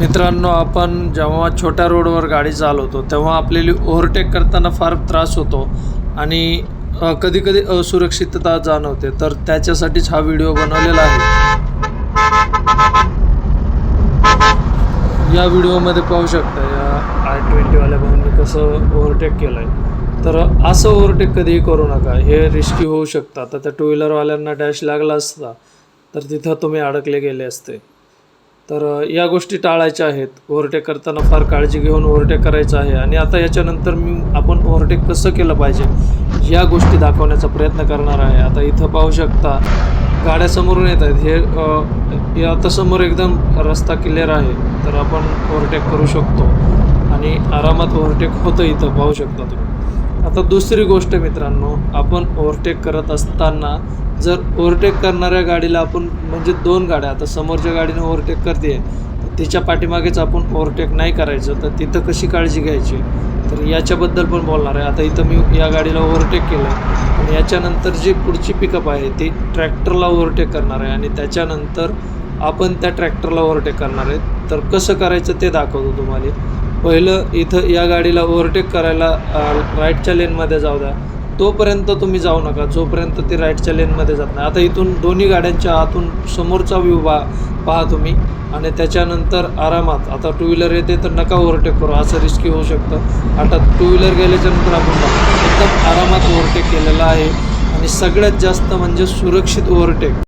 मित्रांनो आपण जेव्हा छोट्या रोडवर गाडी चालवतो तेव्हा आपल्याला ओव्हरटेक करताना फार त्रास होतो आणि कधीकधी असुरक्षितता जाणवते. तर त्याच्यासाठीच हा व्हिडिओ बनवलेला आहे. या व्हिडिओमध्ये पाहू शकता या आय ट्वेंटीवाल्या भाऊंनी कसं ओव्हरटेक केलं आहे तर असं ओव्हरटेक कधीही करू नका. हे रिस्की होऊ शकतं. तर त्या टू व्हीलरवाल्यांना डॅश लागला असता तर तिथं तुम्ही अडकले गेले असते. तर या गोष्टी टाळायच्या आहेत. ओव्हरटेक करताना फार काळजी घेऊन ओव्हरटेक करायचं आहे. आणि आता याच्यानंतर मी आपण ओव्हरटेक कसं केलं पाहिजे या गोष्टी दाखवण्याचा प्रयत्न करणार आहे. आता इथं पाहू शकता गाड्या समोरून येत आहेत. हे हे आता समोर एकदम रस्ता क्लिअर आहे. तर आपण ओव्हरटेक करू शकतो. आणि आरामात ओव्हरटेक होतं इथं पाहू शकता तुम्ही. आता दुसरी गोष्ट मित्रांनो आपण ओव्हरटेक करत असताना जर ओव्हरटेक करणाऱ्या गाडीला आपण म्हणजे दोन गाड्या आता समोरच्या गाडीने ओव्हरटेक करते तर तिच्या पाठीमागेच आपण ओव्हरटेक नाही करायचं तर तिथं कशी काळजी घ्यायची? तर याच्याबद्दल पण बोलणार आहे. आता इथं मी या गाडीला ओव्हरटेक केलं आहे आणि याच्यानंतर जी पुढची पिकअप आहे ती ट्रॅक्टरला ओव्हरटेक करणार आहे. आणि त्याच्यानंतर आपण त्या ट्रॅक्टरला ओव्हरटेक करणार आहे. तर कसं करायचं ते दाखवतो तुम्हाला. पहिलं इथं या गाडीला ओव्हरटेक करायला राईटच्या लेनमध्ये जाऊ द्या. तोपर्यंत तुम्ही जाऊ नका. जोपर्यंत ती राईटच्या लेनमध्ये जात नाही. आता इथून दोन्ही गाड्यांच्या आतून समोरचा व्ह्यू पहा पहा तुम्ही. आणि त्याच्यानंतर आरामात आता टू व्हीलर येते तर नका ओव्हरटेक करू. असं रिस्की होऊ शकतं. आता टू व्हीलर गेल्याच्यानंतर आपण एकदम आरामात ओव्हरटेक केलेला आहे. आणि सगळ्यात जास्त म्हणजे सुरक्षित ओव्हरटेक